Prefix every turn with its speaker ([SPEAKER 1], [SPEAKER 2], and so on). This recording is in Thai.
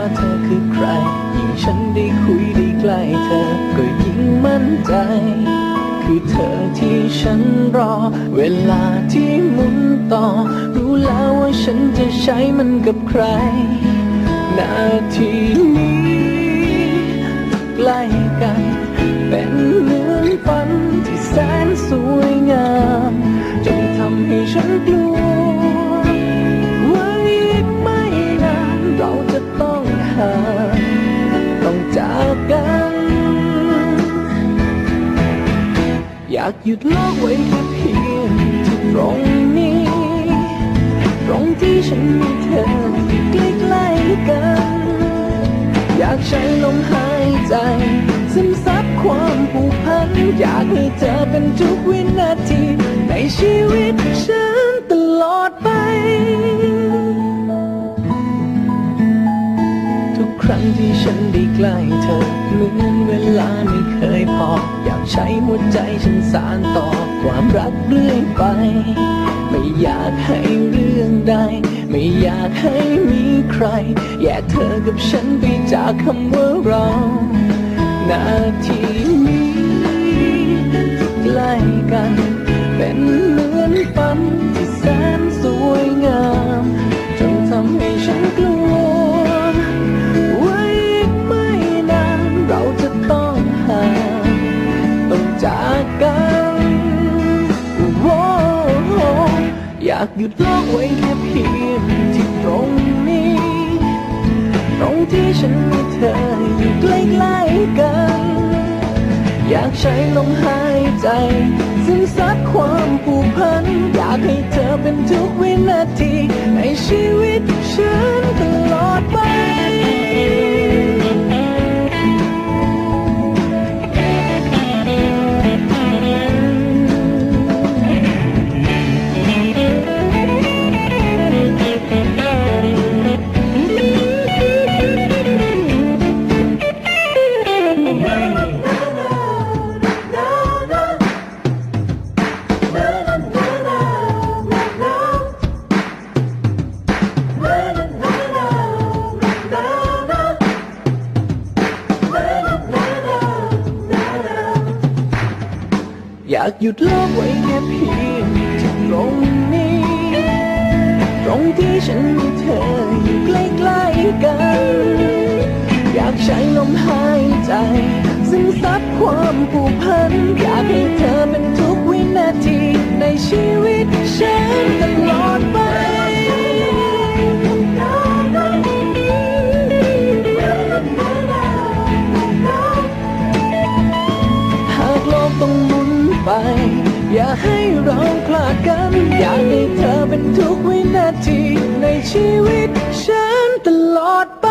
[SPEAKER 1] าเธอคือใคร ยิ่งฉันได้คุยได้ใกล้เธอ ก็ยิ่งมั่นใจ คือเธอที่ฉันรอ เวลาที่หมุนต่อ รู้แล้วว่าฉันจะใช้มันกับใคร นาทีนี้ใกล้กันเป็น ต้องห่างต้องจากกัน อยากหยุดโลกไว้แค่เพียงที่ตรงนี้ ตรงที่ฉันมีเธออยู่ใกล้กัน อยากใช้ลมหายใจซึมซับความผูกพัน อยากให้เธอเป็นทุกวินาที ครั้งที่ฉันได้ใกล้เธอ เหมือนเวลาไม่เคยพอ อยากใช้หัวใจฉันสานต่อ ความรักเรื่อยไป ไม่อยากให้เรื่องใด ไม่อยากให้มีใคร แยกเธอกับฉันไปจากคำว่าเรานาทีนี้ใกล้กัน อยากหยุดโลกไว้แค่เพียงที่ตรงนี้ ตรงที่ฉันมีเธออยู่ใกล้ๆกัน อยากใช้ลมหายใจซึมซับความผูกพัน อยากให้เธอเป็นทุกวินาทีในชีวิตฉันากหยุดโลกไว้แค่เพียงที่ตรงนี้ ตรงที่ฉันมีเธออยู่ใกล้ๆกัน อยากใช้ลมหายใจซึมซับความผูกพันอยา อย่าให้เราพลาดกัน อยากให้เธอเป็นทุกวินาทีในชีวิตฉันตลอดไป